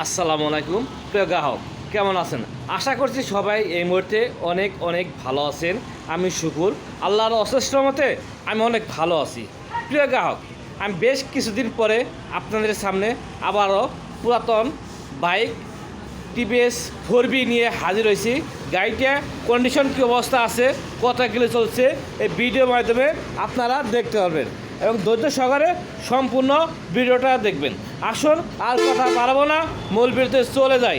আসসালামু আলাইকুম। প্রিয় গ্রাহক, কেমন আছেন? আশা করছি সবাই এই মুহূর্তে অনেক অনেক ভালো আছেন। আমি শুকুর। আল্লাহর অশেষ মতে আমি অনেক ভালো আছি। প্রিয় গ্রাহক, আমি বেশ কিছুদিন পরে আপনাদের সামনে আবারও পুরাতন বাইক টিভিএস ফোর বি নিয়ে হাজির হয়েছি। গাড়িটা কন্ডিশন কী অবস্থা আছে কত কিলো চলছে। এই ভিডিওর মাধ্যমে আপনারা দেখতে পারবেন। এবং ধৈর্য সহকারে সম্পূর্ণ ভিডিওটা দেখবেন। আসুন, আর কথা পারব না, মূল ভিডিওতে চলে যাই।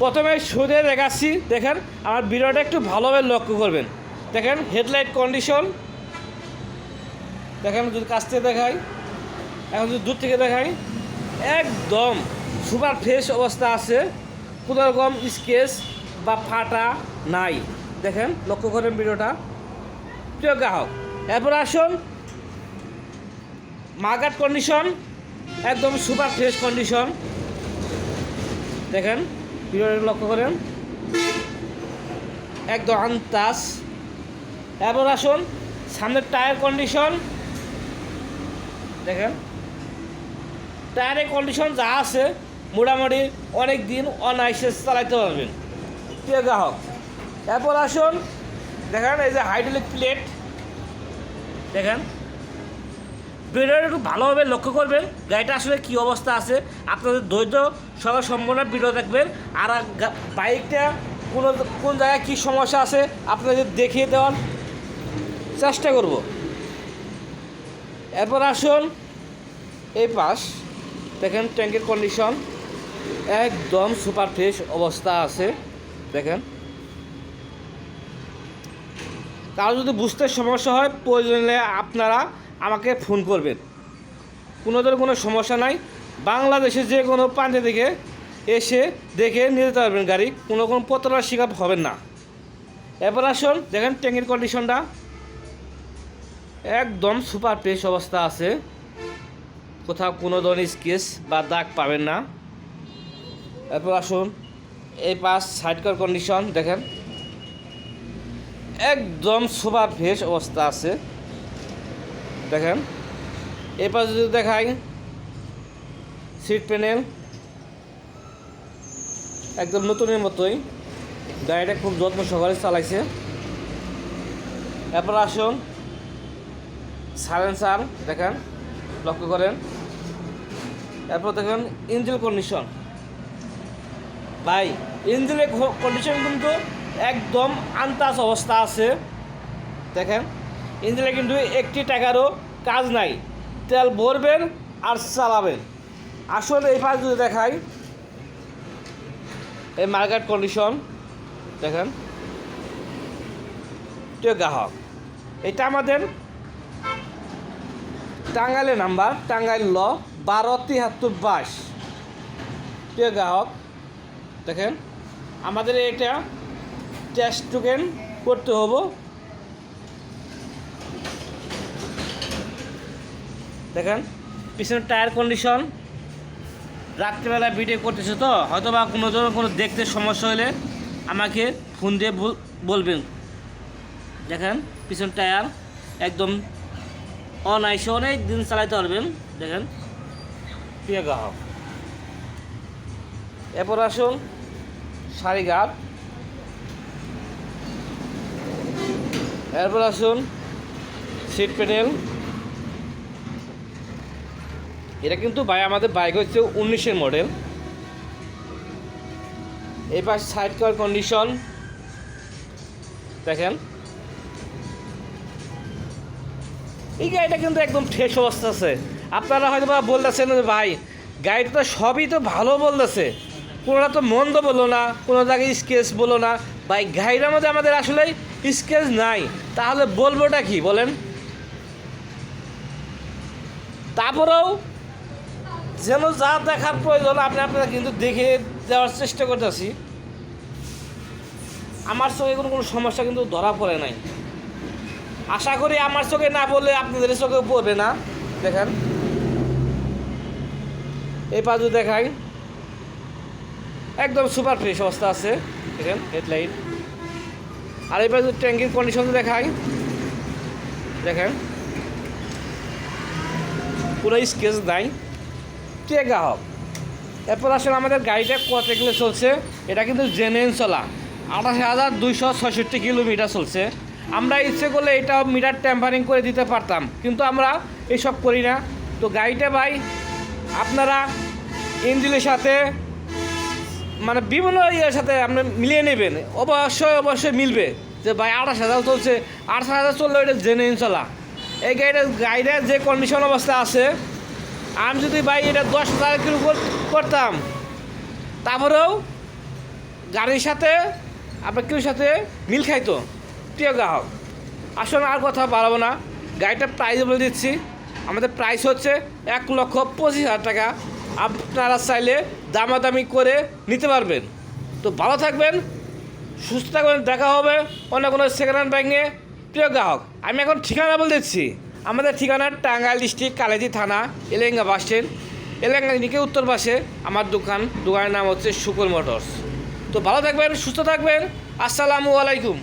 প্রথমে সুদে দেখাচ্ছি, দেখেন, আমার ভিডিওটা একটু ভালোভাবে লক্ষ্য করবেন। দেখেন, হেডলাইট কন্ডিশন। দেখেন যদি কাছ থেকে দেখাই, এখন যদি দূর থেকে দেখাই, একদম সুপার ফ্রেশ অবস্থা আছে। কোনো রকম স্কেচ বা ফাটা নাই। দেখেন, লক্ষ্য করেন ভিডিওটা। প্রিয় গ্রাহক, এরপর আসুন মার্কেট কন্ডিশন একদম সুপার ফ্রেশ কন্ডিশন দেখেন ভিডিওটা লক্ষ্য করেন। একদম আনতাস এরপর আসুন, সামনের টায়ার কন্ডিশন দেখেন টায়ারের কন্ডিশন যা আছে, মোটামুটি অনেক দিন অনাইসে চালাইতে পারবেন। প্রিয় গ্রাহক, এরপর আসুন, দেখেন এই যে হাইড্রোলিক প্লেট দেখেন ভিডিওটা একটু ভালোভাবে লক্ষ্য করবেন। গাড়িটা আসলে কী অবস্থা আছে, আপনাদের দৈর্য সবার সম্পূর্ণ ভিডিও দেখবেন। আর বাইকটা কোনো, কোন জায়গায় কী সমস্যা আছে আপনাদের দেখিয়ে দেওয়ার চেষ্টা করব। এরপর আসুন এই পাশ। দেখেন ট্যাঙ্কের কন্ডিশন একদম সুপার ফ্রেশ অবস্থা আছে। দেখেন। কারও যদি বুঝতে সমস্যা হয়, প্রয়োজনে আপনারা আমাকে ফোন করবেন। কোনো ধরনের কোনো সমস্যা নাই। বাংলাদেশে যে কোনো প্রান্তে থেকে এসে দেখে নিয়ে যেতে পারবেন গাড়ি। কোনো কোনো পতলার শিকার হবেন না। এরপর আসুন, দেখেন ট্যাঙ্কির কন্ডিশনটা। একদম সুপার ফ্রেশ অবস্থা আছে। কোথাও কোনো ধরনের স্কেচ বা দাগ পাবেন না। এরপর আসুন, এই পাশ সাইডকার কন্ডিশন, দেখেন। একদম সুপার ফ্রেশ অবস্থা আছে। দেখেন। এই পাশে যদি দেখাই সিট প্যানেল একদম নতুনের মতোই। গাড়িটা খুব যত্ন সহকারে চালাইছে। এরপর আসুন সাইলেন্সার দেখেন, লক্ষ্য করেন। এরপর দেখেন ইঞ্জিন কন্ডিশন ভাই ইঞ্জিনের কন্ডিশন কিন্তু একদম আন্তাজ অবস্থা আছে। দেখেন। ইঞ্জিনে কিন্তু একটি টাকারও কাজ নাই। তেল ভরবেন আর চালাবেন। আসলে এই পাশ যদি দেখাই। এই মার্কেট কন্ডিশন দেখেন। তো গ্রাহক, এটা আমাদের টাঙ্গাইলের নাম্বার টাঙ্গাইল ল, বারো তিহাত্তর বাইশ। প্রিয় গ্রাহক, দেখেন। আমাদের এটা টেস্ট টোকেন করতে হব। দেখেন, পিছনের টায়ার কন্ডিশন রাত্রিবেলা ভিডিও করতেছে তো হয়তো বা কোনো ধরনের কোনো দেখতে সমস্যা হলে আমাকে ফোন দিয়ে বলবেন। দেখেন, পিছন টায়ার একদম অনাইসে অনেক দিন চালাইতে পারবেন। দেখেন, প্রিয় গ্রাহক। এরপর আসুন সারিঘাট এরপর আসুন সিট প্যানেল এটা কিন্তু ভাই আমাদের বাইক হচ্ছে উনিশের মডেল। এই পাশে সাইড কার কন্ডিশন দেখেন। এই গাড়িটা কিন্তু একদম ফ্রেশ অবস্থা আছে। আপনারা হয়তো বা বলতেছেন ভাই, গাড়িটা তো সবই তো ভালো বলতেছে। কোনোটা তো মন্দ বলো না, কোনো জায়গায় স্কেচ বলো না। ভাই গাড়িটার মধ্যে আমাদের আসলে স্কেচ নাই। তাহলে বলবোটা কি বলেন? তারপরেও যেন যা দেখার প্রয়োজন, আপনি আপনারা কিন্তু দেখে দেওয়ার চেষ্টা করতেছি। আমার চোখে কোনো কোনো সমস্যা কিন্তু ধরা পড়ে নাই। আশা করি আমার চোখে না বললে আপনাদের চোখে পড়বে না। দেখেন। এই পাজু দেখাই, একদম সুপার ফ্রেশ অবস্থা আছে। দেখেন হেডলাইট আর এই পাশে ট্যাঙ্কির কন্ডিশন দেখাই, দেখেন। পুরো স্কেচ নাই। কে গ্রাহক? এরপর আসলে আমাদের গাড়িটা কত কিলো চলছে? এটা কিন্তু জেনুইন চলা আঠাশ হাজার দুইশো ছষট্টি কিলোমিটার চলছে। আমরা ইচ্ছে করলে এটা মিটার টেম্পারিং করে দিতে পারতাম, কিন্তু আমরা এসব করি না। তো গাড়িটা ভাই, আপনারা ইঞ্জিনের সাথে মানে বিভিন্ন ইয়ের সাথে আপনি মিলিয়ে নেবেন। অবশ্যই অবশ্যই মিলবে যে ভাই আঠাশ হাজার চলছে। আঠাশ হাজার চললে ওইটা জেনুইন চলা এই গাড়িটা, গাড়িটার যে কন্ডিশন অবস্থা আছে আমি যদি ভাই এটা দশ হাজার কিলো করতাম, তারপরেও গাড়ির সাথে আপনার কিলোর সাথে মিল খাইতো। প্রিয় গ্রাহক, আসলে আর কথা বাড়াবো না। গাড়িটার প্রাইস বলে দিচ্ছি। আমাদের প্রাইস হচ্ছে এক লক্ষ পঁচিশ হাজার টাকা। আপনারা চাইলে দামাদামি করে নিতে পারবেন। তো ভালো থাকবেন, সুস্থ থাকবেন। দেখা হবে অন্য কোনো সেকেন্ড হ্যান্ড ব্যাঙ্কে প্রিয় গ্রাহক, আমি এখন ঠিকানা বলে দিচ্ছি। আমাদের ঠিকানা টাঙ্গাইল ডিস্ট্রিক্ট কালেজি থানা, এলেঙ্গা বাস স্ট্যান্ড। এলেঙ্গা নিকে উত্তর পাশে আমার দোকান, দোকানের নাম হচ্ছে শুকুর মোটরস। তো ভালো থাকবেন, সুস্থ থাকবেন। আসসালামু আলাইকুম।